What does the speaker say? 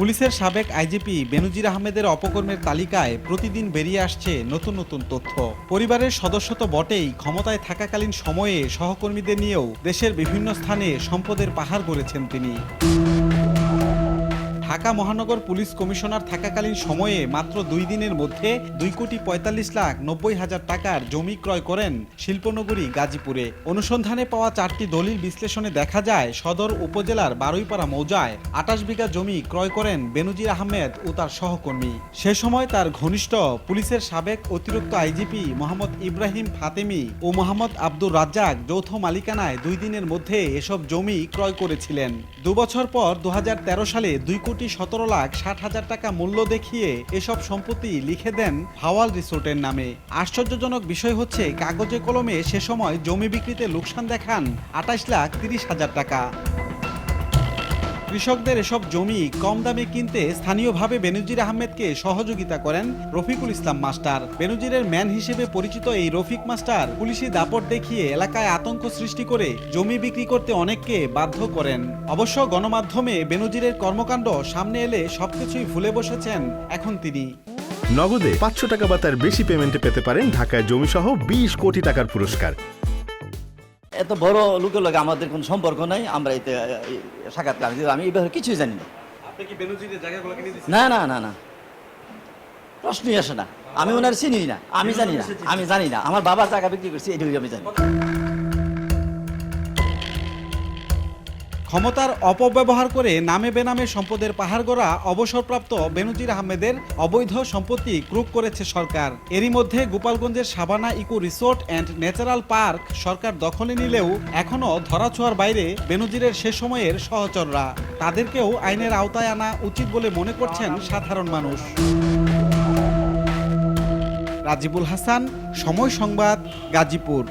পুলিশের সাবেক আইজিপি বেনুজির আহমেদের অপকর্মের তালিকায় প্রতিদিন বেরিয়ে আসছে নতুন নতুন তথ্য। পরিবারের সদস্য তো বটেই ক্ষমতায় থাকাকালীন সময়ে সহকর্মীদের নিয়েও দেশের বিভিন্ন স্থানে সম্পদের পাহাড় গড়েছেন তিনি। ঢাকা মহানগর পুলিশ কমিশনার থাকাকালীন সময়ে মাত্র দুই দিনের মধ্যে দুই কোটি পঁয়তাল্লিশ লাখ নব্বই হাজার টাকার জমি ক্রয় করেন শিল্পনগরী, গাজীপুরে। অনুসন্ধানে পাওয়া চারটি দলিল বিশ্লেষণে দেখা যায়, সদর উপজেলার বারুইপাড়া মৌজায় আটাশ বিঘা জমি ক্রয় করেন বেনজির আহমেদ ও তার সহকর্মী। সে সময় তার ঘনিষ্ঠ পুলিশের সাবেক অতিরিক্ত আইজিপি মোহাম্মদ ইব্রাহিম ফাতেমি ও মোহাম্মদ আব্দুর রাজ্জাক যৌথ মালিকানায় দুই দিনের মধ্যে এসব জমি ক্রয় করেছিলেন। দুবছর পর দু হাজার তেরো সালে দুই কোটি সতেরো লাখ ষাট হাজার টাকা মূল্য দেখিয়ে এসব সম্পত্তি লিখে দেন ভাওয়াল রিসোর্টের নামে। আশ্চর্যজনক বিষয় হচ্ছে, কাগজে কলমে সে সময় জমি বিক্রিতে লোকসান দেখান আঠাশ লাখ তিরিশ হাজার টাকা। কৃষকদের এসব জমি কম দামে কিনতে স্থানীয়ভাবে বেনজির আহমেদকে সহযোগিতা করেন রফিকুল ইসলাম মাস্টার। বেনজিরের ম্যান হিসেবে পরিচিত এই রফিক মাস্টার পুলিশি দাপট দেখিয়ে এলাকায় আতঙ্ক সৃষ্টি করে জমি বিক্রি করতে অনেককে বাধ্য করেন। অবশ্য গণমাধ্যমে বেনজিরের কর্মকাণ্ড সামনে এলে সবকিছুই ভুলে বসেছেন এখন তিনি। নগদে পাঁচশো টাকা বা তার বেশি পেমেন্টে পেতে পারেন ঢাকায় জমিসহ বিশ কোটি টাকার পুরস্কার। এত বড় লোকের লোক আমাদের কোনো সম্পর্ক নাই আমরা এতে সাক্ষাৎকার আমি এই ব্যাপারে কিছুই জানি না। না না না না। প্রশ্নই আসে না। আমি ওনার চিনি না। আমি জানি না। আমি জানি না। আমার বাবার জায়গা বিক্রি করছি এটুকুই আমি জানি। ক্ষমতার অপব্যবহার করে নামে বেনামে সম্পদের পাহাড় গড়া অবসরপ্রাপ্ত বেনজির আহমেদের অবৈধ সম্পত্তি ক্রুক করেছে সরকার। এরই মধ্যে গোপালগঞ্জের Sabana eco resort and natural park সরকার দখলে নিলেও এখনও ধরাছোঁয়ার বাইরে বেনজিরের সে সময়ের সহচররা। তাদেরকেও আইনের আওতায় আনা উচিত বলে মনে করছেন সাধারণ মানুষ। রাজিবুল হাসান, সময় সংবাদ, গাজীপুর।